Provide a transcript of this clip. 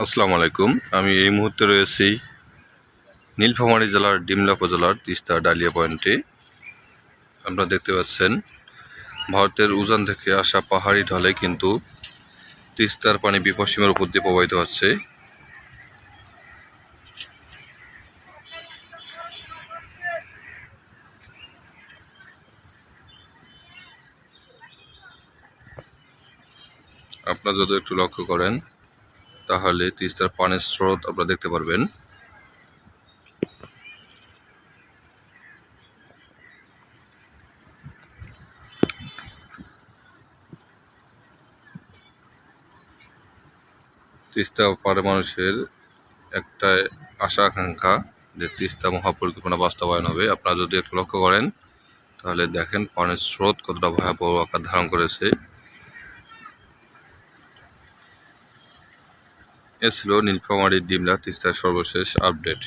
আসসালামু আলাইকুম। আমি এই মুহূর্তে রয়েছি নীলফামারী জেলার ডিমলা উপজেলার তিস্তা ডালিয়া পয়েন্টে। আপনারা দেখতে পাচ্ছেন, ভারতের উজান থেকে আসা পাহাড়ি ঢলে কিন্তু তিস্তার পানি বিপসীমার উপর দিয়ে প্রবাহিত হচ্ছে। আপনারা যদি একটু লক্ষ্য করেন তাহলে তিস্তার পানির স্রোত আপনারা দেখতে পারবেন। তিস্তা পারে মানুষের একটা আশা, আকাঙ্ক্ষা যে তিস্তা মহাপরিকল্পনা বাস্তবায়ন হবে। আপনারা যদি একটু লক্ষ্য করেন, তাহলে দেখেন পানির স্রোত কতটা ভয়াবহ আকার ধারণ করেছে। এ ছিল নীলফামারী ডিমলা তিস্তার সর্বশেষ আপডেট।